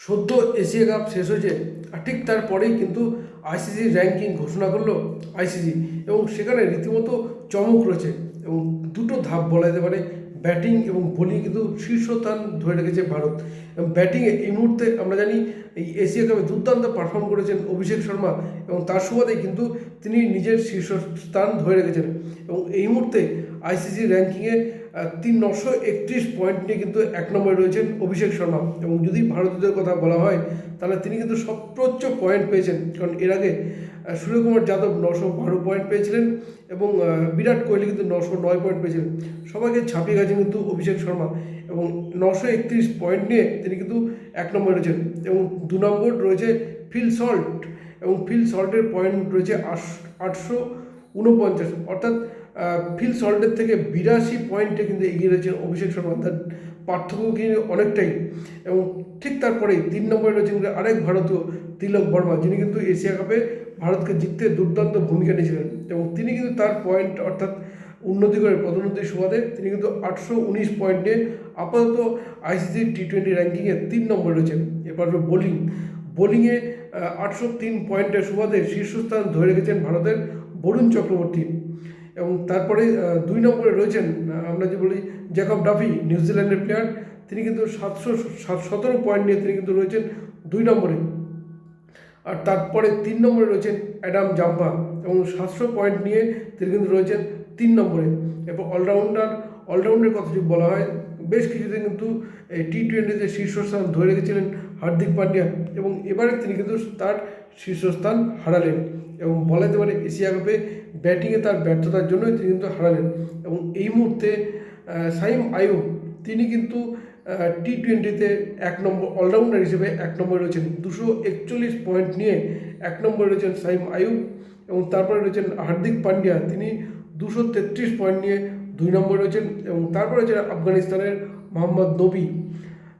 সদ্য Asia cup শেষ হয়েছে, আর ঠিক তারপরেই কিন্তু আইসিসি র্যাঙ্কিং ঘোষণা করল আইসিসি এবং সেখানে রীতিমতো চমক রয়েছে এবং দুটো ধাপ বলা যেতে পারে ব্যাটিং এবং বোলিং কিন্তু শীর্ষস্থান ধরে রেখেছে ভারত। এবং ব্যাটিংয়ে এই মুহূর্তে আমরা জানি এই এশিয়া কাপে দুর্দান্ত পারফর্ম করেছেন অভিষেক শর্মা এবং তার সুবাদেই কিন্তু তিনি নিজের শীর্ষস্থান ধরে রেখেছেন। এবং এই মুহূর্তে আইসিসি র্যাঙ্কিংয়ে তিন নশো একত্রিশ পয়েন্ট নিয়ে কিন্তু এক নম্বরে রয়েছেন অভিষেক শর্মা। এবং যদি ভারতীয়দের কথা বলা হয়, তাহলে তিনি কিন্তু সর্বোচ্চ পয়েন্ট পেয়েছেন। কারণ এর আগে সূর্যকুমার যাদব নশো বারো পয়েন্ট পেয়েছিলেন এবং বিরাট কোহলি কিন্তু নশো নয় পয়েন্ট পেয়েছিলেন। সবাইকে ছাপিয়ে গেছেন কিন্তু অভিষেক শর্মা। এবং নশো একত্রিশ পয়েন্ট নিয়ে তিনি কিন্তু এক নম্বরে রয়েছেন। এবং দু নম্বর রয়েছে ফিল সল্ট। এবং ফিল সল্টের পয়েন্ট রয়েছে আটশো উনপঞ্চাশ। অর্থাৎ ফিল সল্টের থেকে বিরাশি পয়েন্টে কিন্তু এগিয়ে রয়েছেন অভিষেক শর্মা, তার পার্থক্য কিন্তু অনেকটাই। এবং ঠিক তারপরেই তিন নম্বরে রয়েছেন আরেক ভারতীয় তিলক বর্মা, যিনি কিন্তু এশিয়া কাপে ভারতকে জিততে দুর্দান্ত ভূমিকা নিয়েছিলেন। এবং তিনি কিন্তু তার পয়েন্ট অর্থাৎ উন্নতি করে পদোন্নতির সুবাদে তিনি কিন্তু আটশো উনিশ পয়েন্টে আপাতত আইসিসি টি টোয়েন্টি র্যাঙ্কিংয়ে তিন নম্বরে রয়েছেন এরপর বোলিং। বোলিংয়ে আটশো তিন পয়েন্টের সুবাদে শীর্ষস্থান ধরে রেখেছেন ভারতের বরুণ চক্রবর্তী। এবং তারপরে দুই নম্বরে রয়েছেন আমরা যে বলি জ্যাকব ডাফি নিউজিল্যান্ডের প্লেয়ার তিনি কিন্তু সাতশো সাত, সতেরো পয়েন্ট নিয়ে তিনি কিন্তু রয়েছেন দুই নম্বরে। আর তারপরে তিন নম্বরে রয়েছেন অ্যাডাম জাম্পা এবং সাতশো পয়েন্ট নিয়ে তিনি কিন্তু রয়েছেন তিন নম্বরে। এবং অলরাউন্ডার অলরাউন্ডের কথা যদি বলা হয়, বেশ কিছুদিন কিন্তু এই টি টোয়েন্টিতে শীর্ষস্থান ধরে রেখেছিলেন হার্দিক পান্ডিয়া এবং এবারে তিনি কিন্তু তার শীর্ষস্থান হারালেন এবং বলা যেতে পারে এশিয়া কাপে ব্যাটিংয়ে তার ব্যর্থতার জন্যই তিনি কিন্তু হারালেন এবং এই মুহূর্তে সাইম আয়ুব, তিনি কিন্তু টি টোয়েন্টিতে এক নম্বর অলরাউন্ডার হিসেবে এক নম্বরে রয়েছেন। দুশো একচল্লিশ পয়েন্ট নিয়ে এক নম্বরে রয়েছেন সাইম আয়ুব এবং তারপরে রয়েছেন হার্দিক পান্ডিয়া। তিনি দুশো তেত্রিশ পয়েন্ট নিয়ে দুই নম্বরে রয়েছেন এবং তারপরে রয়েছেন আফগানিস্তানের মোহাম্মদ নবী।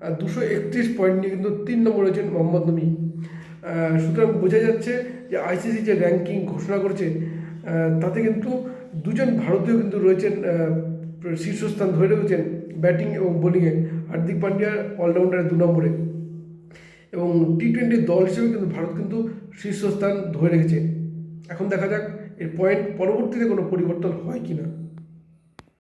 দুশো একত্রিশ পয়েন্ট নিয়ে কিন্তু তিন নম্বরে রয়েছেন মোহাম্মদ নবী। সুতরাং বোঝা যাচ্ছে যে আইসিসি যে র্যাঙ্কিং ঘোষণা করেছে তাতে কিন্তু দুজন ভারতীয় কিন্তু রয়েছেন শীর্ষস্থান ধরে রেখেছেন ব্যাটিং এবং বোলিংয়ে হার্দিক পান্ডিয়া অলরাউন্ডারে দু নম্বরে। এবং টি টোয়েন্টি দল হিসেবে কিন্তু ভারত কিন্তু শীর্ষস্থান ধরে রেখেছে। এখন দেখা যাক এর পয়েন্ট পরবর্তীতে কোনো পরিবর্তন হয় কি না